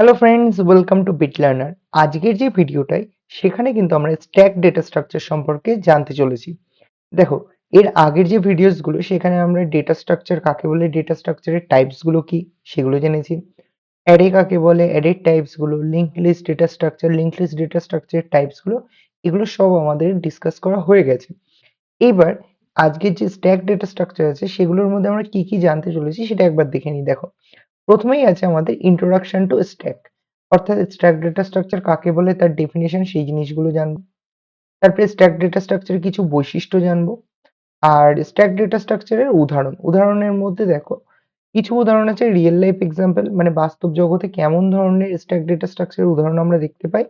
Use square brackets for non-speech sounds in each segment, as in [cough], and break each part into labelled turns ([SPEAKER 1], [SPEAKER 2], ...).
[SPEAKER 1] Hello friends welcome to bit learner আজকের যে ভিডিওটাই সেখানে কিন্তু আমরা স্ট্যাক ডেটা স্ট্রাকচার সম্পর্কে জানতে চলেছি। দেখো, এর আগের যে ভিডিওসগুলো সেখানে আমরা ডেটা স্ট্রাকচার কাকে বলে ডেটা স্ট্রাকচারের টাইপসগুলো কি, সেগুলো জেনেছি। অ্যারে কাকে বলে অ্যারের টাইপসগুলো link list data structure link list data স্ট্রাকচারের টাইপসগুলো এগুলো সব আমাদের ডিসকাস করা হয়ে গেছে। এইবার আজকের যে স্ট্যাক ডেটা স্ট্রাকচার আছে, সেগুলোর মধ্যে আমরা কি কি জানতে চলেছি, সেটা একবার দেখে নিই। দেখো প্রথমেই আছে আমাদের ইন্ট্রোডাকশন টু স্ট্যাক অর্থাৎ স্ট্যাক ডেটা স্ট্রাকচার কাকে বলে, তার ডেফিনেশন সেই জিনিসগুলো জানব। তারপরে স্ট্যাক ডেটা স্ট্রাকচারের কিছু বৈশিষ্ট্য জানব। আর স্ট্যাক ডেটা স্ট্রাকচারের উদাহরণ, উদাহরণের মধ্যে দেখো, কিছু উদাহরণ আছে রিয়েল লাইফ এক্সাম্পল মানে বাস্তব জগতে কেমন ধরনের স্ট্যাক ডেটা স্ট্রাকচারের উদাহরণ আমরা দেখতে পাই।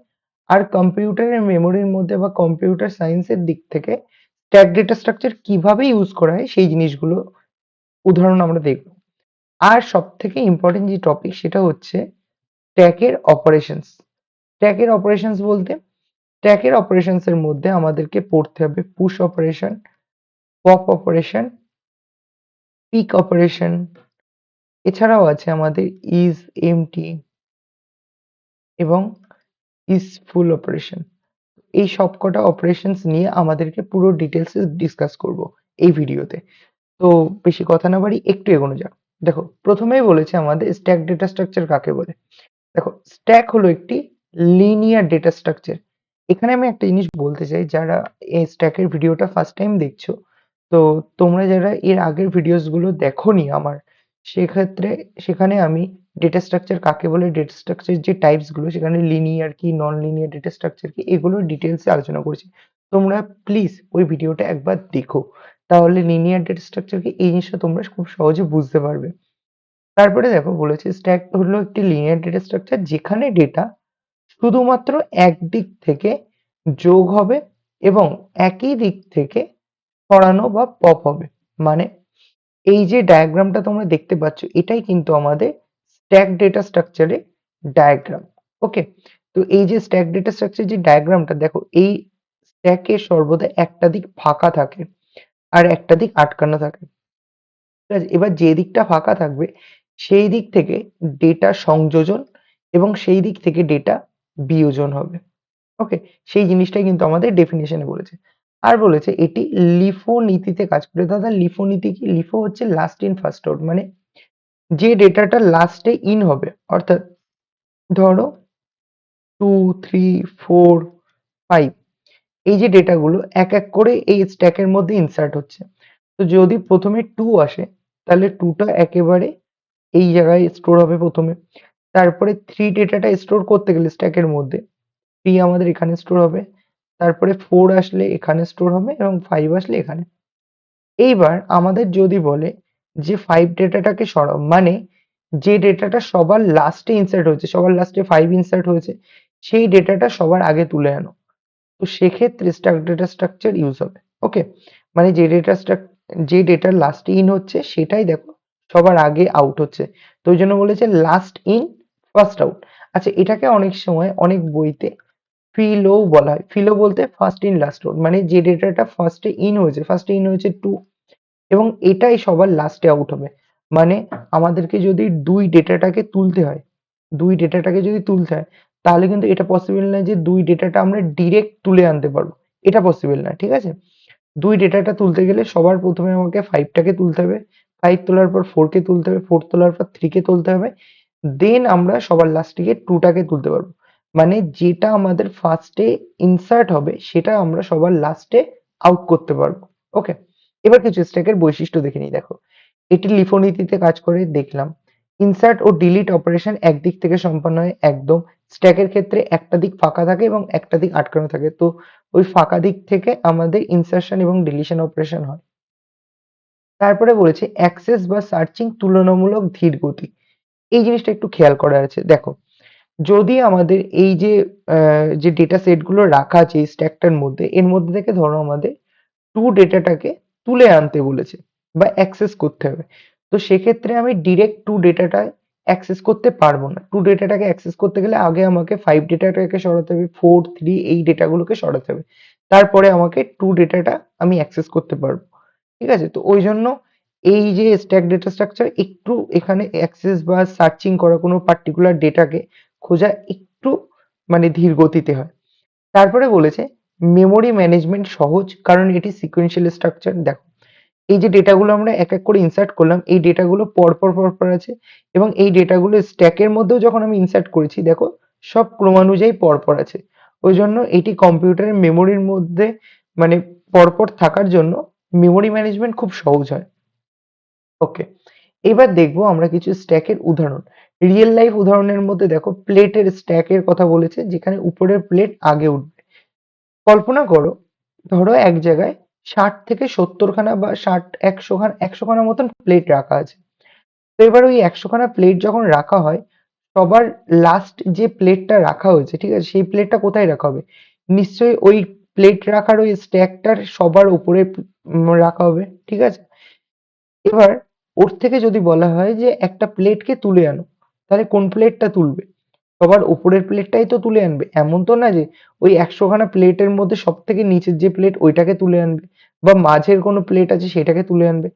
[SPEAKER 1] আর কম্পিউটারের মেমোরির মধ্যে বা কম্পিউটার সায়েন্সের দিক থেকে স্ট্যাক ডেটা স্ট্রাকচার কীভাবে ইউজ করা হয়, সেই জিনিসগুলো উদাহরণ আমরা দেখব। আর সব থেকে ইম্পর্টেন্ট যে টপিক সেটা হচ্ছে ট্যাকের অপারেশনস স্ট্যাকের অপারেশনস বলতে স্ট্যাকের অপারেশনস এর মধ্যে আমাদেরকে পড়তে হবে push operation pop operation peek operation এছাড়াও আছে আমাদের ইজ এমটি এবং ইজ ফুল অপারেশন এই সবকটা অপারেশনস নিয়ে আমাদেরকে পুরো ডিটেলসে ডিসকাস করব এই ভিডিওতে তো বেশি কথা না বাড়ি, একটু এগোনো যাক। দেখো, প্রথমেই বলেছি আমাদের স্ট্যাক ডেটা স্ট্রাকচার কাকে বলে? দেখো স্ট্যাক হলো একটি লিনিয়ার ডেটা স্ট্রাকচার এখানে আমি একটা জিনিস বলতে চাই, যারা এই স্ট্যাকের ভিডিওটা ফার্স্ট টাইম দেখছ, তো তোমরা যারা এর আগের ভিডিওসগুলো দেখোনি আমার, সেক্ষেত্রে সেখানে আমি ডেটা স্ট্রাকচার কাকে বলে ডেটা স্ট্রাকচার যে টাইপসগুলো, সেখানে লিনিয়ার কি নন লিনিয়ার ডেটা স্ট্রাকচার কি এগুলো ডিটেলসে আলোচনা করেছি। তোমরা প্লিজ ওই ভিডিওটা একবার দেখো। তাহলে লিনিয়ার ডেটা স্ট্রাকচার কি এই জিনিসটা তোমরা খুব সহজে বুঝতে পারবে। তারপরে দেখো বলেছে স্ট্যাক হলো একটি লিনিয়ার ডেটা স্ট্রাকচার যেখানে ডেটা শুধুমাত্র একদিক থেকে যোগ হবে এবং একই দিক থেকে সরানো বা পপ হবে। মানে এই যে ডায়াগ্রামটা তোমরা দেখতে পাচ্ছ, এটাই কিন্তু আমাদের স্ট্যাক ডেটা স্ট্রাকচারের ডায়াগ্রাম ওকে তো এই যে স্ট্যাক ডেটা স্ট্রাকচার যে ডায়াগ্রামটা দেখো এই স্ট্যাকে সর্বদা একটা দিক ফাঁকা থাকে। আর একটা দিক আটকানো থাকে। ঠিক আছে, এবার যে দিকটা ফাঁকা থাকবে, সেই দিক থেকে ডেটা সংযোজন এবং সেই দিক থেকে ডেটা বিয়োজন হবে। ওকে সেই জিনিসটাই কিন্তু আমাদের ডেফিনেশনে বলেছে। আর বলেছে এটি লিফো নীতিতে কাজ করে। দাদা, লিফো নীতি কি? লিফো হচ্ছে লাস্ট ইন ফার্স্ট আউট মানে যে ডেটাটা লাস্টে ইন হবে, অর্থাৎ ধরো টু থ্রি ফোর ফাইভ এই যে ডেটাগুলো এক এক করে এই স্ট্যাকের মধ্যে ইনসার্ট হচ্ছে। তো যদি প্রথমে টু আসে, তাহলে টুটা একেবারে এই জায়গায় স্টোর হবে প্রথমে। তারপরে থ্রি ডেটাটা স্টোর করতে গেলে স্ট্যাকের মধ্যে থ্রি আমাদের এখানে স্টোর হবে। তারপরে ফোর আসলে এখানে স্টোর হবে এবং ফাইভ আসলে এখানে। এইবার আমাদের যদি বলে যে ফাইভ ডেটাটাকে সরাও মানে যে ডেটাটা সবার লাস্টে ইনসার্ট হয়েছে, সবার লাস্টে ফাইভ ইনসার্ট হয়েছে, সেই ডেটাটা সবার আগে তুলে আনো। তো সেক্ষেত্রে ডেটা স্ট্রাকচার ইউজ হবে। ওকে মানে যে ডেটা স্ট্রাক যে ডেটার লাস্টে ইন হচ্ছে, সেটাই দেখো সবার আগে আউট হচ্ছে। তো ওই জন্য বলেছে লাস্ট ইন ফার্স্ট আউট আচ্ছা এটাকে অনেক সময় অনেক বইতে ফিলো বলা হয়। ফিলো বলতে ফার্স্ট ইন লাস্ট আউট মানে যে ডেটাটা ফার্স্টে ইন হয়েছে ফার্স্টে ইন হয়েছে টু এবং এটাই সবার লাস্টে আউট হবে। মানে আমাদেরকে যদি দুই ডেটাটাকে তুলতে হয়, দুই ডেটাটাকে যদি তুলতে হয় তাহলে কিন্তু এটা পসিবল নয় যে দুই ডেটাটা আমরা ডিরেক্ট তুলে আনতে পারব। এটা পসিবল না ঠিক আছে? দুই ডেটাটা তুলতে গেলে সবার প্রথমে আমাকে ফাইভটাকে তুলতে হবে। ফাইভ তোলার পর ফোরকে তুলতে হবে ফোর তোলার পর থ্রিকে তুলতে হবে। দেন আমরা সবার লাস্টে টুটাকে তুলতে পারব। মানে যেটা আমাদের ফার্স্টে ইনসার্ট হবে, সেটা আমরা সবার লাস্টে আউট করতে পারব। ওকে এবার কিছু স্ট্যাকের বৈশিষ্ট্য দেখে নিই, দেখো। এটি লিফোনীতিতে কাজ করে, দেখলাম। ইনসার্ট ও ডিলিট অপারেশন একদিক থেকে সম্পন্ন হয়, একদম। স্ট্যাকের ক্ষেত্রে একটা দিক ফাঁকা থাকে এবং একটা দিক আটকানো থাকে। তো ওই ফাঁকা দিক থেকে আমাদের ইনসার্শন এবং ডিলিশন অপারেশন হয়। তারপরে বলেছে অ্যাক্সেস বা সার্চিং তুলনামূলক ধীর গতি। এই জিনিসটা একটু খেয়াল করা আছে। দেখো, যদি আমাদের এই যে যে ডেটা সেটগুলো রাখা আছে এই স্ট্যাকটার মধ্যে, এর মধ্যে থেকে ধরো আমাদের টু ডেটাটাকে তুলে আনতে বলেছে বা অ্যাক্সেস করতে হবে। তো সেক্ষেত্রে আমি ডিরেক্ট টু ডেটাটা অ্যাক্সেস করতে পারব না। টু ডেটাটাকে অ্যাক্সেস করতে গেলে আগে আমাকে ফাইভ ডেটাটাকে সরাতে হবে, ফোর, থ্রি এই ডেটাগুলোকে সরাতে হবে। তারপরে আমাকে টু ডেটাটা আমি অ্যাক্সেস করতে পারব। ঠিক আছে? তো ওই জন্য এই যে স্ট্যাক ডেটা স্ট্রাকচার, একটু এখানে অ্যাক্সেস বা সার্চিং করা কোনো পার্টিকুলার ডেটাকে খোঁজা একটু মানে ধীর গতিতে হয়। তারপরে বলেছে, মেমোরি ম্যানেজমেন্ট সহজ, কারণ এটি সিকোয়েন্সিয়াল স্ট্রাকচার দেখো এই যে ডেটাগুলো আমরা এক এক করে ইনসার্ট করলাম, এই ডেটাগুলো পরপর পরপর আছে এবং এই ডেটাগুলো স্ট্যাকের মধ্যেও যখন আমি ইনসার্ট করেছি, দেখো সব ক্রমানুযায়ী পরপর আছে। ওই জন্য এটি কম্পিউটারের মেমোরির মধ্যে মানে পরপর থাকার জন্য মেমোরি ম্যানেজমেন্ট খুব সহজ হয়। ওকে এবার দেখব আমরা কিছু স্ট্যাকের উদাহরণ। রিয়েল লাইফ উদাহরণের মধ্যে দেখো প্লেটের স্ট্যাকের কথা বলেছে, যেখানে উপরের প্লেট আগে উঠবে। কল্পনা করো, ধরো এক জায়গায় ষাট থেকে সত্তর খানা বা ষাট একশো খানা একশো খানা মতন প্লেট রাখা আছে। তো এবার ওই একশো খানা প্লেট যখন রাখা হয়, সবার লাস্ট যে প্লেটটা রাখা হয়েছে, ঠিক আছে, সেই প্লেটটা কোথায় রাখা হবে? নিশ্চয়ই ওই প্লেট রাখার ওই স্ট্যাকটার সবার উপরে রাখা হবে, ঠিক আছে? এবার ওর থেকে যদি বলা হয় যে একটা প্লেটকে তুলে আনো, তাহলে কোন প্লেটটা তুলবে? সবার উপরের প্লেটটাই তো তুলে আনবে। এমন তো না যে ওই একশো খানা প্লেটের মধ্যে সব থেকে নিচের যে প্লেট ওইটাকে তুলে আনবে। বা মাঝের কোনো প্লেট আছে সেটাকে তুলে আনবে।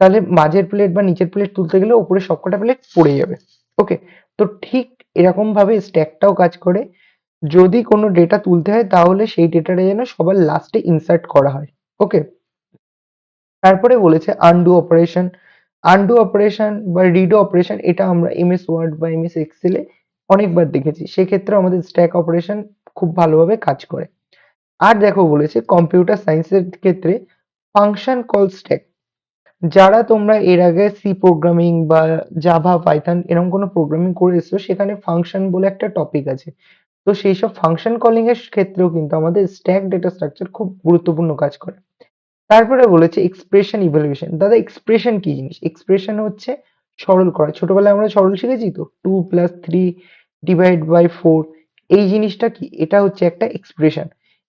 [SPEAKER 1] তাহলে মাঝের প্লেট বা নিচের প্লেট তুলতে গেলে উপরে সবকটা প্লেট পড়ে যাবে। ওকে তো ঠিক এরকম ভাবে স্ট্যাকটাও কাজ করে। যদি কোনো ডেটা তুলতে হয়, তাহলে সেই ডেটাটা যেন সবার লাস্টে ইনসার্ট করা হয়। ওকে তারপরে বলেছে আনডু অপারেশন আনডু অপারেশন বা রিডো অপারেশন এটা আমরা এমএস ওয়ার্ড বা এমএস এক্সেলে অনেকবার দেখেছি। সেক্ষেত্রে আমাদের স্ট্যাক অপারেশন খুব ভালোভাবে কাজ করে। আর দেখো বলেছে কম্পিউটার সায়েন্সের ক্ষেত্রে ফাংশন কল স্ট্যাক যারা তোমরা এর আগে সি প্রোগ্রামিং বা জাভা পাইথন এরকম কোনো প্রোগ্রামিং করে এসছো, সেখানে ফাংশন বলে একটা টপিক আছে। তো সেই সব ফাংশন কলিং এর ক্ষেত্রেও কিন্তু আমাদের স্ট্যাক ডেটা স্ট্রাকচার খুব গুরুত্বপূর্ণ কাজ করে। তারপরে বলেছে এক্সপ্রেশন ইভ্যালুয়েশন দাদা এক্সপ্রেশন কি জিনিস? এক্সপ্রেশন হচ্ছে সরল করা। ছোটবেলায় আমরা সরল শিখেছি তো? Two plus three divide by four এই জিনিসটা কি? এটা হচ্ছে একটা এক্সপ্রেশন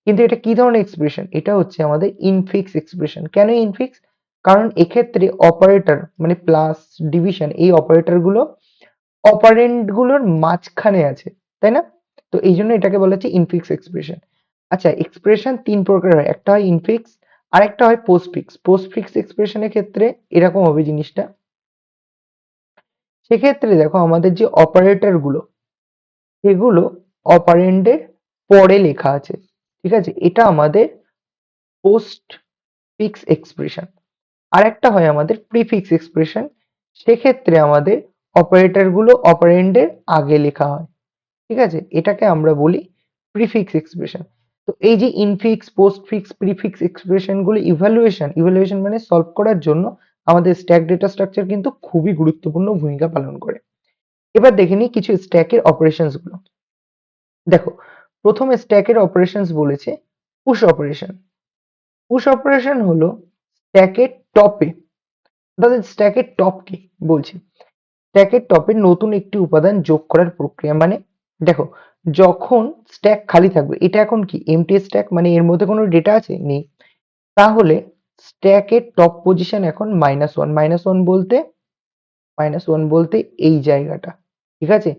[SPEAKER 1] কিন্তু এটা কি ধরনের এক্সপ্রেশন এটা হচ্ছে আমাদের ইনফিক্স এক্সপ্রেশন কেন ইনফিক্স কারণ এক্ষেত্রে অপারেটর মানে প্লাস ডিভিশন এই অপারেটরগুলো অপারেন্ডগুলোর মাঝখানে আছে, তাই না? তো এই জন্য এটাকে বলা হচ্ছে ইনফিক্স এক্সপ্রেশন আচ্ছা এক্সপ্রেশন তিন প্রকার হয়। একটা হয় ইনফিক্স আর একটা হয় পোস্টফিক্স পোস্টফিক্স এক্সপ্রেশনের ক্ষেত্রে এরকম হবে জিনিসটা। সেক্ষেত্রে দেখো আমাদের যে অপারেটরগুলো, সেগুলো অপারেন্ডের পরে লেখা আছে। ঠিক আছে? এটা আমাদের পোস্ট ফিক্স এক্সপ্রেশন আর একটা হয় আমাদের প্রিফিক্স এক্সপ্রেশন সেক্ষেত্রে আমাদের অপারেটরগুলো অপারেন্ডের আগে লেখা হয়। ঠিক আছে? এটাকে আমরা বলি প্রিফিক্স এক্সপ্রেশন তো এই যে ইনফিক্স পোস্ট পোস্টফিক্স প্রিফিক্স এক্সপ্রেশনগুলো ইভালুয়েশন ইভালুয়েশন মানে সলভ করার জন্য আমাদের স্ট্যাক ডেটা স্ট্রাকচার কিন্তু খুবই গুরুত্বপূর্ণ ভূমিকা পালন করে। এবার দেখে নিই কিছু স্ট্যাকের অপারেশনসগুলো। দেখো প্রথমে স্ট্যাকের অপারেশনস বলেছে পুশ অপারেশন পুশ অপারেশন হলো স্ট্যাকের টপে তাদের স্ট্যাকের টপ কি বলছি। স্ট্যাকের টপে নতুন একটি উপাদান যোগ করার প্রক্রিয়া মানে দেখো, যখন স্ট্যাক খালি থাকবে, এটা এখন কি এমটি স্ট্যাক মানে এর মধ্যে কোনো ডেটা আছে? নেই। তাহলে স্ট্যাকের টপ পজিশন এখন মাইনাস ওয়ান মাইনাস ওয়ান বলতে মাইনাস ওয়ান বলতে এই জায়গাটা, ঠিক আছে?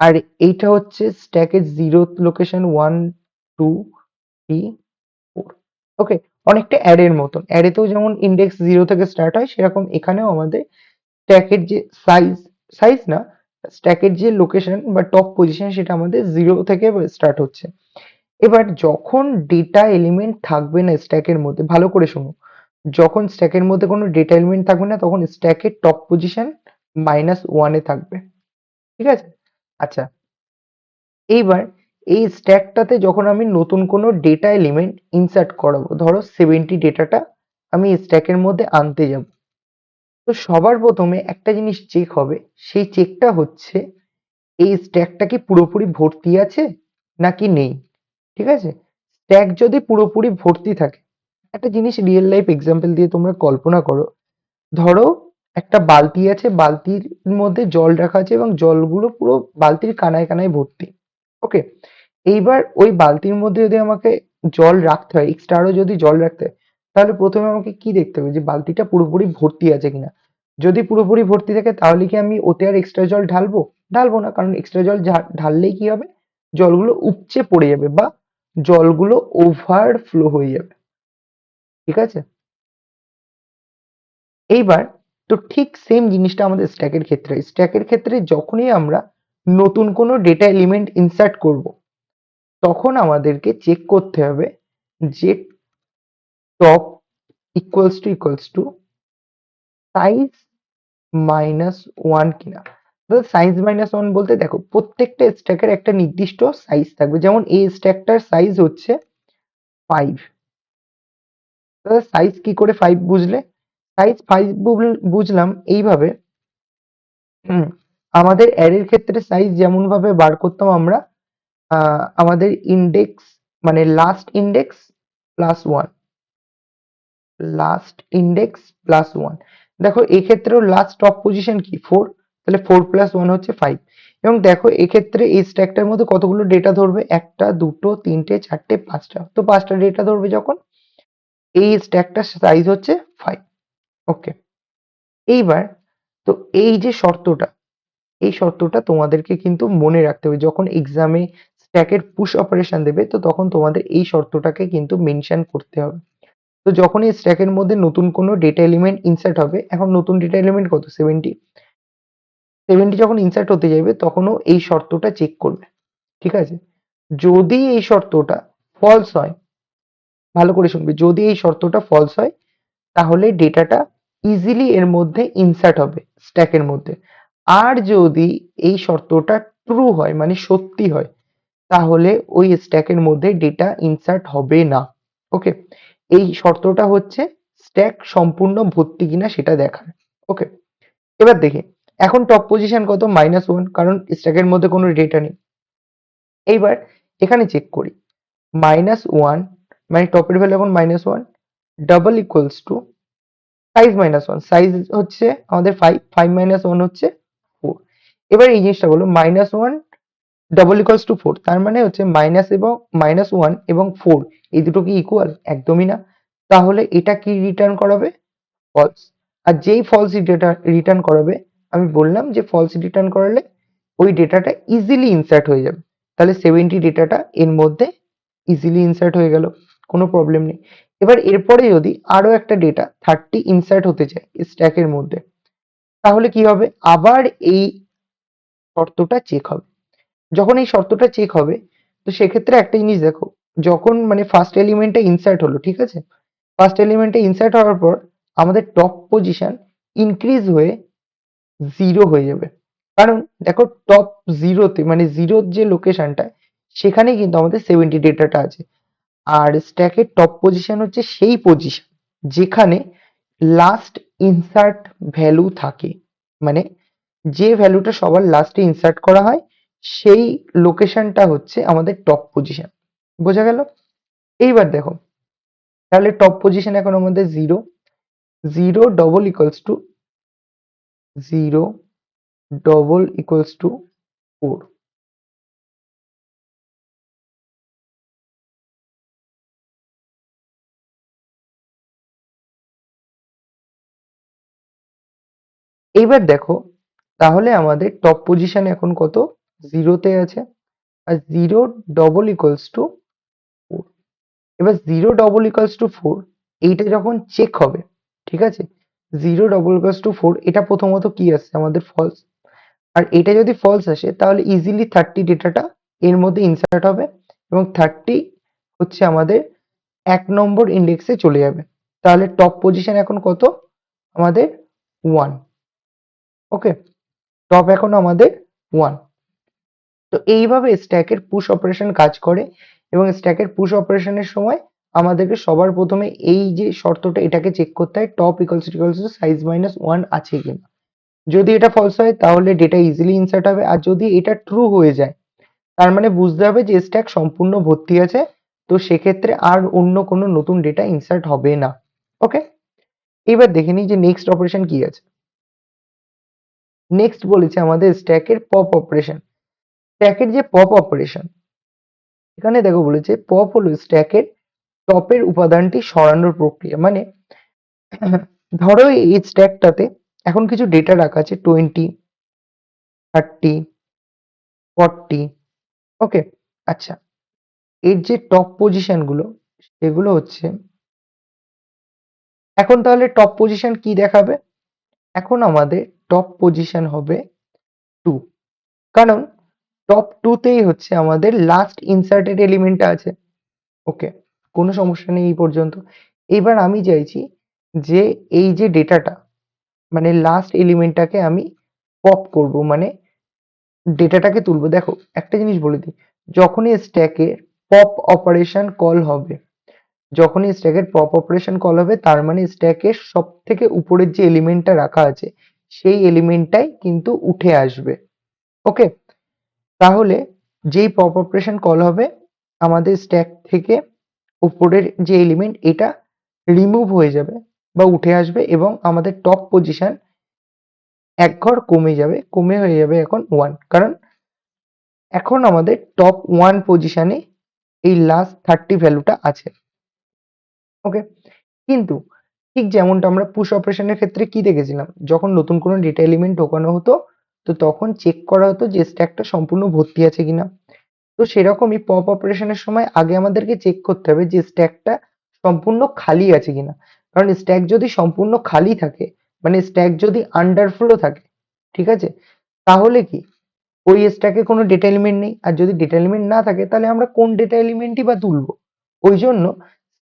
[SPEAKER 1] আর এইটা হচ্ছে স্ট্যাকের zero location one two three four okay অনেকটা অ্যারের মতন। অ্যারেতেও যেমন ইন্ডেক্স জিরো থেকে স্টার্ট হয়, সেরকম এখানেও আমাদের স্ট্যাকের যে সাইজ সাইজ না স্ট্যাকের যে লোকেশন বা টপ পজিশন সেটা আমাদের জিরো থেকে স্টার্ট হচ্ছে। এবার যখন ডেটা এলিমেন্ট থাকবে না স্ট্যাকের মধ্যে, ভালো করে শোনো, যখন স্ট্যাকের মধ্যে কোনো ডেটা এলিমেন্ট থাকবে না, তখন স্ট্যাকের টপ পজিশন মাইনাস ওয়ানে থাকবে। ঠিক আছে? আচ্ছা। এইবার এই স্ট্যাকটাতে যখন আমি নতুন কোনো ডেটা এলিমেন্ট ইনসার্ট করাবো, ধরো সেভেন্টি ডেটাটা আমি স্ট্যাকের মধ্যে আনতে যাব। তো সবার প্রথমে একটা জিনিস চেক হবে, সেই চেকটা হচ্ছে এই স্ট্যাকটা কি পুরোপুরি ভর্তি আছে নাকি নেই, ঠিক আছে? স্ট্যাক যদি পুরোপুরি ভর্তি থাকে, একটা জিনিস রিয়েল লাইফ এক্সাম্পল দিয়ে তোমরা কল্পনা করো। ধরো একটা বালতি আছে, বালতির মধ্যে জল রাখা আছে এবং জলগুলো পুরো বালতির কানায় কানায় ভর্তি। ওকে এইবার ওই বালতির মধ্যে যদি আমাকে জল রাখতে হয় এক্সট্রা আরও যদি জল রাখতে হয়, তাহলে প্রথমে আমাকে কি দেখতে হবে? যে বালতিটা পুরোপুরি ভর্তি আছে কিনা? যদি পুরোপুরি ভর্তি থাকে, তাহলে কি আমি ওতে আর এক্সট্রা জল ঢালবো? ঢালবো না, কারণ এক্সট্রা জল ঢাললেই কি হবে? জলগুলো উপচে পড়ে যাবে বা জলগুলো ওভারফ্লো হয়ে যাবে। ঠিক আছে? এইবার তো ঠিক সেম জিনিসটা আমাদের স্ট্যাকের ক্ষেত্রে স্ট্যাকের ক্ষেত্রে যখনই আমরা নতুন কোনো ডেটা এলিমেন্ট ইনসার্ট করব, তখন আমাদেরকে চেক করতে হবে যে top equals to equals to size minus one কিনা। সাইজ মাইনাস ওয়ান বলতে দেখো, প্রত্যেকটা স্ট্যাকের একটা নির্দিষ্ট সাইজ থাকবে। যেমন এই স্ট্যাকটার সাইজ হচ্ছে ফাইভ সাইজ কি করে ফাইভ বুঝলে? সাইজ ফাইভ বুঝলাম, এইভাবে। আমাদের অ্যারের ক্ষেত্রে সাইজ যেমন ভাবে বার করতাম আমরা আমাদের ইন্ডেক্স মানে last index plus one last index plus one দেখো, এক্ষেত্রেও লাস্ট টপ পজিশন কি? ফোর তাহলে ফোর প্লাস ওয়ান হচ্ছে ফাইভ এবং দেখো, এক্ষেত্রে এই স্ট্যাকটার মধ্যে কতগুলো ডেটা ধরবে? একটা, দুটো, তিনটে, চারটে, পাঁচটা। তো পাঁচটা ডেটা ধরবে যখন? এই স্ট্যাকটার সাইজ হচ্ছে ফাইভ ওকে এইবার তো এই যে শর্তটা, এই শর্তটা তোমাদেরকে কিন্তু মনে রাখতে হবে। যখন এক্সামে স্ট্যাকের পুশ অপারেশন দেবে, তো তখন তোমাদের এই শর্তটাকে কিন্তু মেনশন করতে হবে। তো যখন এই স্ট্যাকের মধ্যে নতুন কোনো ডেটা এলিমেন্ট ইনসার্ট হবে, এখন নতুন ডেটা এলিমেন্ট কত? সেভেন্টি সেভেন্টি যখন ইনসার্ট হতে যাবে, তখনও এই শর্তটা চেক করবে। ঠিক আছে? যদি এই শর্তটা ফলস হয়, ভালো করে শুনবে, যদি এই শর্তটা ফলস হয়, তাহলে ডেটাটা ইজিলি এর মধ্যে ইনসার্ট হবে স্ট্যাকের মধ্যে। আর যদি এই শর্তটা ট্রু হয় মানে সত্যি হয়, তাহলে ওই স্ট্যাকের মধ্যে ডেটা ইনসার্ট হবে না। ওকে এই শর্তটা হচ্ছে স্ট্যাক সম্পূর্ণ ভর্তি কিনা সেটা দেখার। ওকে এবার দেখি, এখন টপ পজিশন কত? মাইনাস ওয়ান কারণ স্ট্যাকের মধ্যে কোনো ডেটা নেই। এইবার এখানে চেক করি। মাইনাস ওয়ান মানে টপের ভ্যালু এখন minus one double equals to size minus one size হচ্ছে আমাদের ফাইভ ফাইভ মাইনাস ওয়ান হচ্ছে ফোর এবার এই জিনিসটা বলো minus one double equals to four তার মানে হচ্ছে মাইনাস এবং মাইনাস ওয়ান এবং ফোর এই দুটো কি ইকুয়াল একদমই না। তাহলে এটা কি রিটার্ন করাবে? ফলস আর যেই ফলস ডেটা রিটার্ন করাবে, আমি বললাম যে ফলস রিটার্ন করালে ওই ডেটাটা ইজিলি ইনসার্ট হয়ে যাবে। তাহলে সেভেন্টি ডেটাটা এর মধ্যে ইজিলি ইনসার্ট হয়ে গেল, কোনো প্রবলেম নেই। এবার এরপরে যদি আরও একটা ডেটা থার্টি ইনসার্ট হতে চায় স্ট্যাকের মধ্যে, তাহলে কি হবে? আবার এই শর্তটা চেক হবে। যখন এই শর্তটা চেক হবে, তো সেক্ষেত্রে একটা জিনিস দেখো, যখন মানে ফার্স্ট এলিমেন্টে ইনসার্ট হলো, ঠিক আছে? ফার্স্ট এলিমেন্টে ইনসার্ট হওয়ার পর আমাদের টপ পজিশন ইনক্রিজ হয়ে জিরো হয়ে যাবে। কারণ দেখো টপ জিরোতে মানে জিরোর যে লোকেশনটা সেখানে কিন্তু আমাদের সেভেন্টি ডেটাটা আছে। আর স্ট্যাকের টপ পজিশন হচ্ছে সেই পজিশন যেখানে লাস্ট ইনসার্ট ভ্যালু থাকে। মানে যে ভ্যালুটা সবার লাস্টে ইনসার্ট করা হয়, সেই লোকেশনটা হচ্ছে আমাদের টপ পজিশন বোঝা গেল? এইবার দেখো, তাহলে টপ পজিশন এখন আমাদের zero zero double equals to zero double equals to four এইবার দেখো, তাহলে আমাদের টপ পজিশন এখন কত? জিরোতে আছে। আর zero double equals to four এবার zero double equals to four এইটা যখন চেক হবে, ঠিক আছে? Zero double equals to four এটা প্রথমত কি আসছে? আমাদের ফলস আর এটা যদি ফলস আসে, তাহলে ইজিলি থার্টি ডেটাটা এর মধ্যে ইনসার্ট হবে এবং থার্টি হচ্ছে আমাদের এক নম্বর ইন্ডেক্সে চলে যাবে। তাহলে টপ পজিশন এখন কত? আমাদের ওয়ান ওকে টপ এখন আমাদের ওয়ান তো এইভাবে স্ট্যাকের পুশ অপারেশন কাজ করে এবং স্ট্যাকের পুশ অপারেশনের সময় আমাদেরকে সবার প্রথমে এই যে শর্তটা এটাকে চেক করতে হয় top equals to size minus one আছে কিনা। যদি এটা ফলস হয়, তাহলে ডেটা ইজিলি ইনসার্ট হবে। আর যদি এটা ট্রু হয়ে যায়, তার মানে বুঝতে হবে যে স্ট্যাক সম্পূর্ণ ভর্তি আছে, তো সেক্ষেত্রে আর অন্য কোনো নতুন ডেটা ইনসার্ট হবে না। ওকে এবার দেখে নিই যে নেক্সট অপারেশন কি আছে। নেক্সট বলেছে আমাদের স্ট্যাকের পপ অপারেশন স্ট্যাকের যে পপ অপারেশন এখানে দেখো বলেছে পপ হলো স্ট্যাকের টপের উপাদানটি সরানোর প্রক্রিয়া। মানে [coughs] ধরো এই স্ট্যাকটাতে এখন কিছু ডেটা রাখা আছে টোয়েন্টি থার্টি ফর্টি ওকে আচ্ছা। এর যে টপ পজিশনগুলো, সেগুলো হচ্ছে, এখন তাহলে টপ পজিশন কি দেখাবে? এখন আমাদের টপ পজিশন হবে টু কারণ টপ টু তেই হচ্ছে আমাদের লাস্ট ইনসার্টেড এলিমেন্টটা আছে। ওকে কোনো সমস্যা নেই এই পর্যন্ত। এবার আমি চাইছি যে এই যে ডেটাটা মানে লাস্ট এলিমেন্টটাকে আমি পপ করব মানে ডেটাটাকে তুলবো। দেখো, একটা জিনিস বলে দিই, যখনই স্ট্যাকে পপ অপারেশন কল হবে, যখনই স্ট্যাকের পপ অপারেশন কল হবে, তার মানে স্ট্যাকের সব থেকে উপরের যে এলিমেন্টটা রাখা আছে সেই এলিমেন্টটাই কিন্তু উঠে আসবে। ওকে তাহলে যেই পপ অপারেশন কল হবে, আমাদের স্ট্যাক থেকে উপরের যে এলিমেন্ট এটা রিমুভ হয়ে যাবে বা উঠে আসবে এবং আমাদের টপ পজিশন এক ঘর কমে যাবে, কমে হয়ে যাবে এখন ওয়ান কারণ এখন আমাদের টপ ওয়ান পজিশনে এই লাস্ট থার্টি ভ্যালুটা আছে। ওকে কিন্তু ঠিক যেমনটা আমরা পুশ অপারেশনের ক্ষেত্রে কি দেখেছিলাম? যখন নতুন কোনো ডেটা এলিমেন্ট ঢোকানো হতো, তো তখন চেক করা হতো যে স্ট্যাকটা সম্পূর্ণ ভর্তি আছে কিনা। তো সেরকমই পপ অপারেশনের সময় আগে আমাদেরকে চেক করতে হবে যে স্ট্যাকটা সম্পূর্ণ খালি আছে কিনা। কারণ স্ট্যাক যদি সম্পূর্ণ খালি থাকে মানে স্ট্যাক যদি আন্ডারফ্লো থাকে, ঠিক আছে? তাহলে কি? ওই স্ট্যাকে কোনো ডেটা এলিমেন্ট নেই। আর যদি ডেটা এলিমেন্ট না থাকে, তাহলে আমরা কোন ডেটা এলিমেন্টই বা তুলবো? ওই জন্য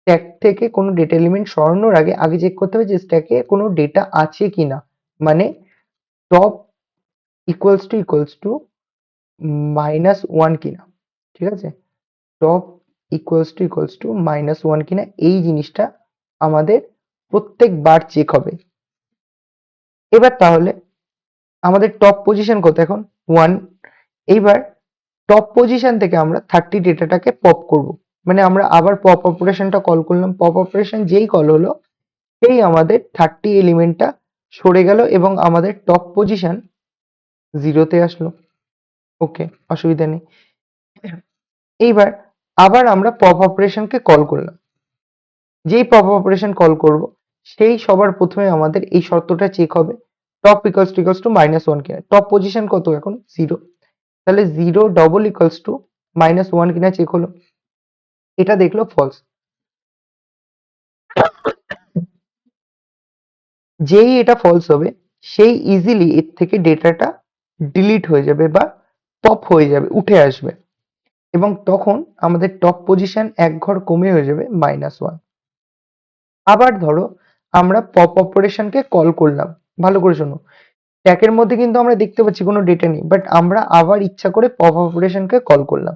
[SPEAKER 1] স্ট্যাক থেকে কোনো ডেটা এলিমেন্ট সরানোর আগে আগে চেক করতে হবে যে স্ট্যাকে কোনো ডেটা আছে কিনা। মানে top equals to equals to minus one কিনা। ঠিক আছে? Top equals to equals to minus one কিনা, এই জিনিসটা আমাদের প্রত্যেকবার চেক হবে। এবার তাহলে আমাদের টপ পজিশন কত এখন? ওয়ান এইবার টপ পজিশন থেকে আমরা থার্টি ডেটাটাকে পপ করব। মানে আমরা আবার পপ অপারেশনটা কল করলাম। পপ অপারেশন যেই কল হলো সেই আমাদের থার্টি এলিমেন্টটা সরে গেল এবং আমাদের টপ পজিশন জিরোতে আসলো। ওকে অসুবিধা নেই। এইবার আবার আমরা পপ অপারেশনকে কল করলাম। যেই পপ অপারেশন কল করব, সেই সবার প্রথমে আমাদের এই শর্তটা চেক হবে। Top equals to equals to minus one কিনা। টপ পজিশন কত এখন? জিরো তাহলে zero double equals to minus one কিনা চেক হলো। এটা দেখল ফলস যেই এটা ফলস হবে, সেই ইজিলি এর থেকে ডেটাটা ডিলিট হয়ে যাবে বা পপ হয়ে যাবে, উঠে আসবে। এবং তখন আমাদের টপ পজিশন এক ঘর কমে হয়ে যাবে মাইনাস ওয়ান আবার ধরো, আমরা পপ অপারেশনকে কল করলাম। ভালো করে শোনো। স্ট্যাকের মধ্যে কিন্তু আমরা দেখতে পাচ্ছি কোনো ডেটা নেই বাট আমরা আবার ইচ্ছা করে পপ অপারেশনকে কল করলাম।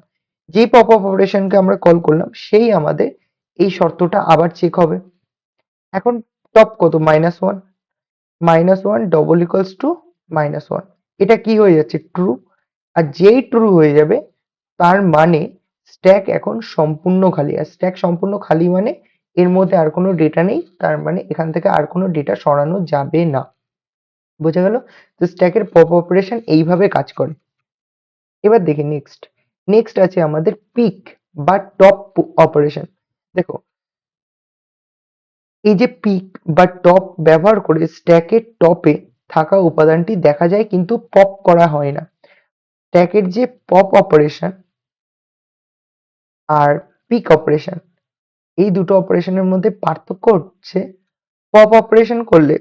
[SPEAKER 1] যেই পপ আপ অপারেশনকে আমরা কল করলাম, সেই আমাদের এই শর্তটা আবার চেক হবে। এখন টপ কত? Minus one minus one double equals to minus one এটা কি হয়ে যাচ্ছে? ট্রু আর যেই ট্রু হয়ে যাবে, তার মানে স্ট্যাক এখন সম্পূর্ণ খালি। আর স্ট্যাক সম্পূর্ণ খালি মানে এর মধ্যে আর কোনো ডেটা নেই, তার মানে এখান থেকে আর কোনো ডেটা সরানো যাবে না। বোঝা গেল? তো স্ট্যাকের পপ অপারেশন এইভাবে কাজ করে। এবার দেখি নেক্সট নেক্সট আছে আমাদের পিক বা টপ অপারেশন দেখো, এই যে পিক বা টপ ব্যবহার করে স্ট্যাকের টপে থাকা উপাদানটি দেখা যায় কিন্তু পপ করা হয় না। স্ট্যাকের যে পপ অপারেশন আর পিক অপারেশন এই দুটো অপারেশনের মধ্যে পার্থক্য হচ্ছে পপ অপারেশন করলে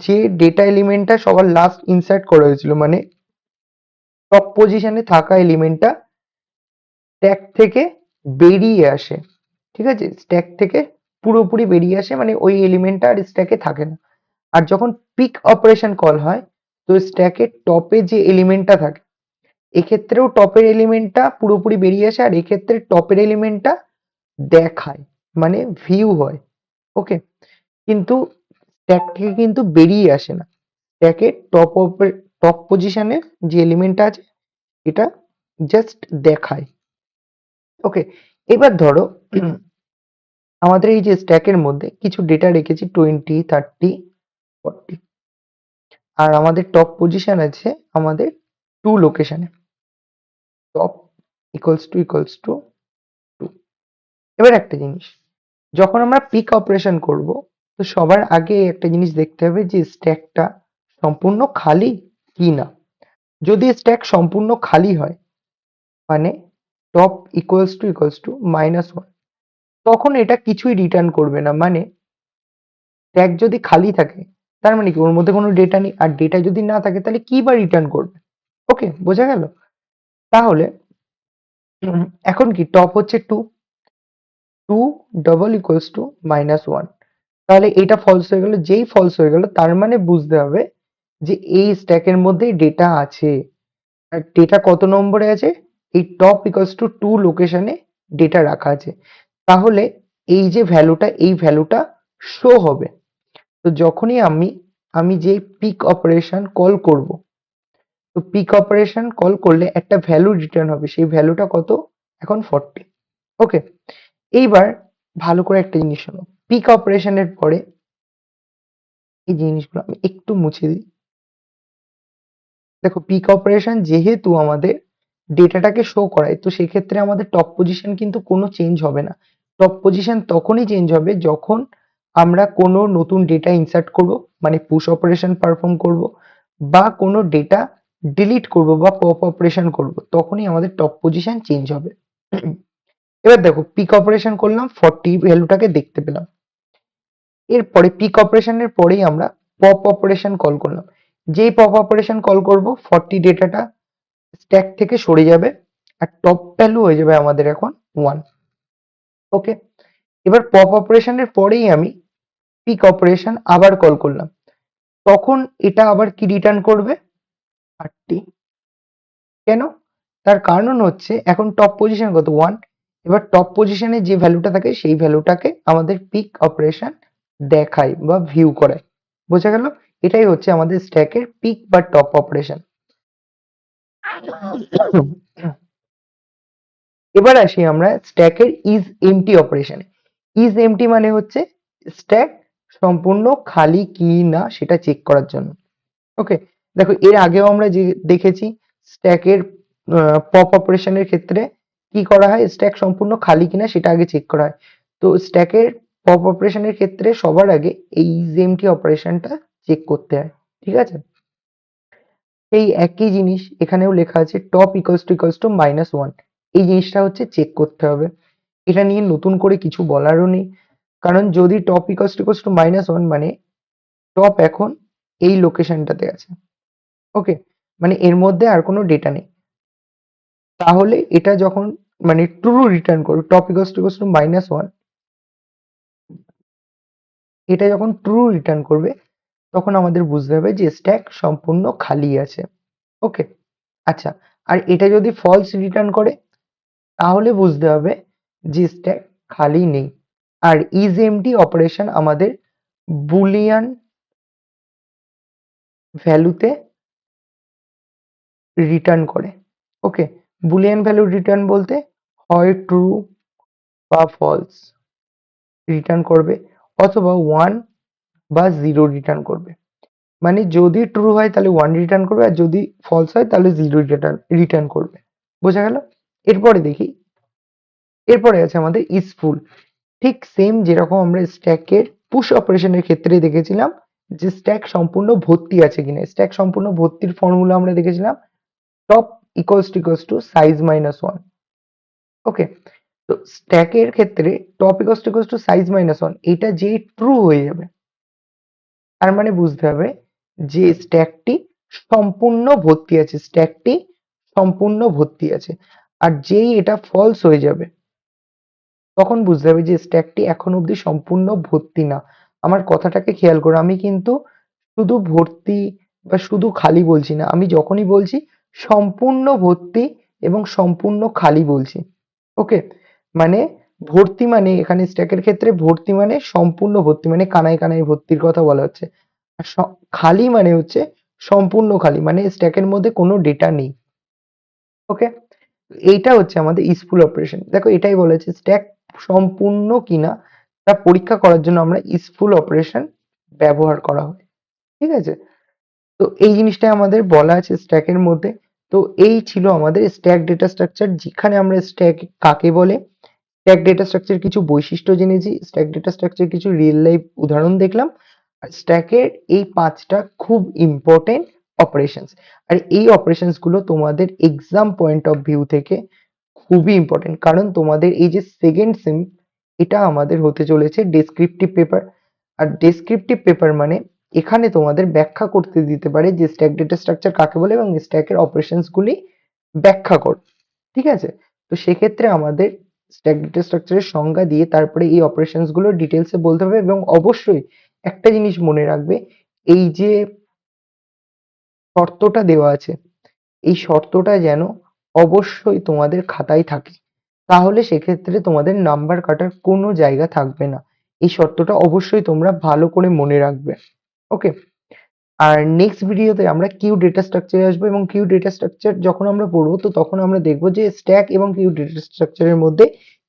[SPEAKER 1] যে ডেটা এলিমেন্টটা সবার লাস্ট ইনসার্ট করা হয়েছিল মানে টপ পজিশনে থাকা এলিমেন্টটা স্ট্যাক থেকে বেরিয়ে আসে, ঠিক আছে? স্ট্যাক থেকে পুরোপুরি বেরিয়ে আসে মানে ওই এলিমেন্টটা আর স্ট্যাকে থাকে না। আর যখন পিক অপারেশন কল হয়, তো স্ট্যাকের টপে যে এলিমেন্টটা থাকে, এক্ষেত্রেও টপের এলিমেন্টটা পুরোপুরি বেরিয়ে আসে, আর এক্ষেত্রে টপের এলিমেন্টটা দেখায় মানে ভিউ হয় ওকে কিন্তু স্ট্যাক থেকে কিন্তু বেরিয়ে আসে না। স্ট্যাকের টপ টপ পজিশনে যে এলিমেন্টটা আছে, এটা জাস্ট দেখায়। ওকে এবার ধরো, আমাদের এই যে স্ট্যাকের মধ্যে কিছু ডেটা রেখেছি টোয়েন্টি থার্টি ফর্টি আর আমাদের টপ পজিশন আছে আমাদের টু লোকেশনে top equals to equals to two এবার একটা জিনিস, যখন আমরা পিক অপারেশন করব, তো সবার আগে একটা জিনিস দেখতে হবে যে স্ট্যাকটা সম্পূর্ণ খালি কি না। যদি স্ট্যাক সম্পূর্ণ খালি হয় মানে top equals to equals to minus one তখন এটা কিছুই রিটার্ন করবে না। মানে ট্যাগ যদি খালি থাকে, তার মানে কি? ওর মধ্যে কোনো ডেটা নেই। আর ডেটা যদি না থাকে, তাহলে কি বা রিটার্ন করবে? ওকে বোঝা গেল? তাহলে এখন কি? টপ হচ্ছে two two double equals to minus one তাহলে এটা ফলস হয়ে গেল। যেই ফলস হয়ে গেল, তার মানে বুঝতে হবে যে এই স্ট্যাকের মধ্যে ডেটা আছে। আর ডেটা কত নম্বরে আছে? এই টপ ইকুয়ালস টু টু লোকেশনে ডেটা রাখা আছে। তাহলে এই যে ভ্যালুটা এই ভ্যালুটা শো হবে। তো যখনই আমি আমি যে পিক অপারেশন কল করব, তো পিক অপারেশন কল করলে একটা ভ্যালু রিটার্ন হবে। সেই ভ্যালুটা কত? এখন ফর্টি ওকে এইবার ভালো করে একটা জিনিস শোনো। পিক অপারেশনের পরে এই জিনিসগুলো আমি একটু মুছে দিই। দেখো পিক অপারেশন যেহেতু আমাদের ডেটাটাকে শো করায়, তো সেক্ষেত্রে আমাদের টপ পজিশন কিন্তু কোনো চেঞ্জ হবে না। টপ পজিশন তখনই চেঞ্জ হবে যখন আমরা কোনো নতুন ডেটা ইনসার্ট করব মানে পুশ অপারেশন পারফর্ম করব, বা কোনো ডেটা ডিলিট করব বা পপ অপারেশন করব, তখনই আমাদের টপ পজিশন চেঞ্জ হবে। এবার দেখো পিক অপারেশন করলাম ফর্টি ভ্যালুটাকে দেখতে পেলাম। এরপরে পিক অপারেশনের পরেই আমরা পপ অপারেশন কল করলাম। যেই পপ অপারেশন কল করব ফর্টি ডেটাটা স্ট্যাক থেকে সরে যাবে, আর টপ ভ্যালু হয়ে যাবে আমাদের এখন ওয়ান ওকে এবার পপ অপারেশনের পরেই আমি পিক অপারেশন আবার কল করলাম। তখন এটা আবার কি রিটার্ন করবে? আটটি কেন? তার কারণ হচ্ছে এখন টপ পজিশন কত? ওয়ান এবার টপ পজিশনে যে ভ্যালুটা থাকে, সেই ভ্যালুটাকে আমাদের পিক অপারেশন দেখায় বা ভিউ করে বোঝা গেল? এটাই হচ্ছে আমাদের স্ট্যাকের পিক বা টপ অপারেশন এবার আসি আমরা স্ট্যাকের ইজ এমটি অপারেশনে ইজ এমটি মানে হচ্ছে স্ট্যাক সম্পূর্ণ খালি কি না সেটা চেক করার জন্য। ওকে, দেখো এর আগেও আমরা যে দেখেছি স্ট্যাকের পপ অপারেশনের ক্ষেত্রে কি করা হয়? স্ট্যাক সম্পূর্ণ খালি কিনা সেটা আগে চেক করা হয়। তো স্ট্যাকের পপ অপারেশনের ক্ষেত্রে সবার আগে এই ইজএমটি অপারেশনটা চেক করতে হয়, ঠিক আছে? এই একই জিনিস এখানেও লেখা আছে top equals to equals to minus one এই জিনিসটা হচ্ছে চেক করতে হবে। এটা নিয়ে নতুন করে কিছু বলারও নেই। কারণ যদি top equals to equals to minus one মানে টপ এখন এই লোকেশনটাতে আছে। ওকে মানে এর মধ্যে আর কোনো ডেটা নেই। তাহলে এটা যখন মানে ট্রু রিটার্ন করবে top equals to equals to minus one এটা যখন ট্রু রিটার্ন করবে তখন আমাদের বুঝতে হবে যে স্ট্যাক সম্পূর্ণ খালি আছে। ওকে আচ্ছা আর এটা যদি ফলস রিটার্ন করে, তাহলে বুঝতে হবে যে স্ট্যাক খালি নেই। আর ইজ এমটি অপারেশন আমাদের বুলিয়ান ভ্যালুতে রিটার্ন করে। ওকে বুলিয়ান ভ্যালু রিটার্ন বলতে হয় ট্রু বা ফলস রিটার্ন করবে, অথবা ওয়ান বা জিরো রিটার্ন করবে। মানে যদি ট্রু হয় তাহলে ওয়ান রিটার্ন করবে আর যদি ফলস হয় তাহলে জিরো রিটার্ন রিটার্ন করবে। বোঝা গেল? এরপরে দেখি। এরপরে আছে আমাদের ইজ ফুল ঠিক সেম যেরকম আমরা স্ট্যাকের পুশ অপারেশনের ক্ষেত্রে দেখেছিলাম, যে স্ট্যাক সম্পূর্ণ ভর্তি আছে কিনা। স্ট্যাক সম্পূর্ণ ভর্তির ফর্মুলা আমরা দেখেছিলাম top equals to equals to size minus one okay তো স্ট্যাকের ক্ষেত্রে top equals to equals to size minus one এটা যে ট্রু হয়ে যাবে তার মানে বুঝতে হবে যে স্ট্যাকটি সম্পূর্ণ ভর্তি আছে স্ট্যাকটি সম্পূর্ণ ভর্তি আছে। আর যেই এটা ফলস হয়ে যাবে, তখন বুঝতে হবে যে স্ট্যাকটি এখন অবধি সম্পূর্ণ ভর্তি না। আমার কথাটাকে খেয়াল করো, আমি কিন্তু শুধু ভর্তি বা শুধু খালি বলছি না, আমি যখনই বলছি সম্পূর্ণ ভর্তি এবং সম্পূর্ণ খালি বলছি। ওকে মানে ভর্তি মানে এখানে স্ট্যাকের ক্ষেত্রে ভর্তি মানে সম্পূর্ণ ভর্তি মানে কানায় কানায় ভর্তির কথা বলা হচ্ছে। আর খালি মানে হচ্ছে সম্পূর্ণ খালি মানে স্ট্যাকের মধ্যে কোনো ডেটা নেই। ওকে এইটা হচ্ছে আমাদের ইসফুল অপারেশন দেখো এটাই বলেছে স্ট্যাক সম্পূর্ণ কিনা তা পরীক্ষা করার জন্য আমরা ইসফুল অপারেশন ব্যবহার করা হয়। ঠিক আছে? তো এই জিনিসটা আমাদের বলা আছে স্ট্যাকের মধ্যে। তো এই ছিল আমাদের স্ট্যাক ডেটা স্ট্রাকচার যেখানে আমরা স্ট্যাক কাকে বলে স্ট্যাক ডেটা স্ট্রাকচার কিছু বৈশিষ্ট্য জেনেছি স্ট্যাক ডেটা স্ট্রাকচার কিছু রিয়েল লাইফ উদাহরণ দেখলাম, আর স্ট্যাকের এই পাঁচটা খুব ইম্পর্টেন্ট অপারেশনস আর এই অপারেশনসগুলো তোমাদের এক্সাম পয়েন্ট অফ ভিউ থেকে খুবই ইম্পর্টেন্ট কারণ তোমাদের এই যে সেকেন্ড সেম এটা আমাদের হতে চলেছে ডেসক্রিপটিভ পেপার আর ডেসক্রিপটিভ পেপার মানে এখানে তোমাদের ব্যাখ্যা করতে দিতে পারে যে স্ট্যাক ডেটা স্ট্রাকচার কাকে বলে এবং স্ট্যাকের অপারেশনস গুলি ব্যাখ্যা কর, ঠিক আছে? তো সেক্ষেত্রে আমাদের স্ট্যাক ডেটা স্ট্রাকচারের সংজ্ঞা দিয়ে তারপরে এই অপারেশনসগুলো ডিটেলসে বলতে হবে এবং অবশ্যই একটা জিনিস মনে রাখবে, এই যে শর্তটা দেওয়া আছে, এই শর্তটা যেন অবশ্যই তোমাদের খাতায় থাকে। তাহলে সেক্ষেত্রে তোমাদের নাম্বার কাটার কোনো জায়গা থাকবে না। এই শর্তটা অবশ্যই তোমরা ভালো করে মনে রাখবে। ওকে আর নেক্সট ভিডিওতে আমরা কিউ ডেটা স্ট্রাকচারে আসব এবং কিউ ডেটা স্ট্রাকচার যখন আমরা পড়ব, তো তখন আমরা দেখব যে স্ট্যাক এবং কিউ ডেটা স্ট্রাকচারের মধ্যে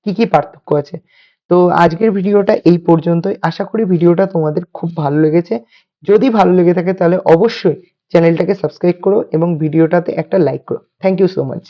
[SPEAKER 1] কি কি পার্থক্য আছে। তো আজকের ভিডিওটা এই পর্যন্তই। আশা করি ভিডিওটা তোমাদের খুব ভালো লেগেছে। যদি ভালো লেগে থাকে তাহলে অবশ্যই চ্যানেলটাকে সাবস্ক্রাইব করো এবং ভিডিওটাতে একটা লাইক করো। Thank you so much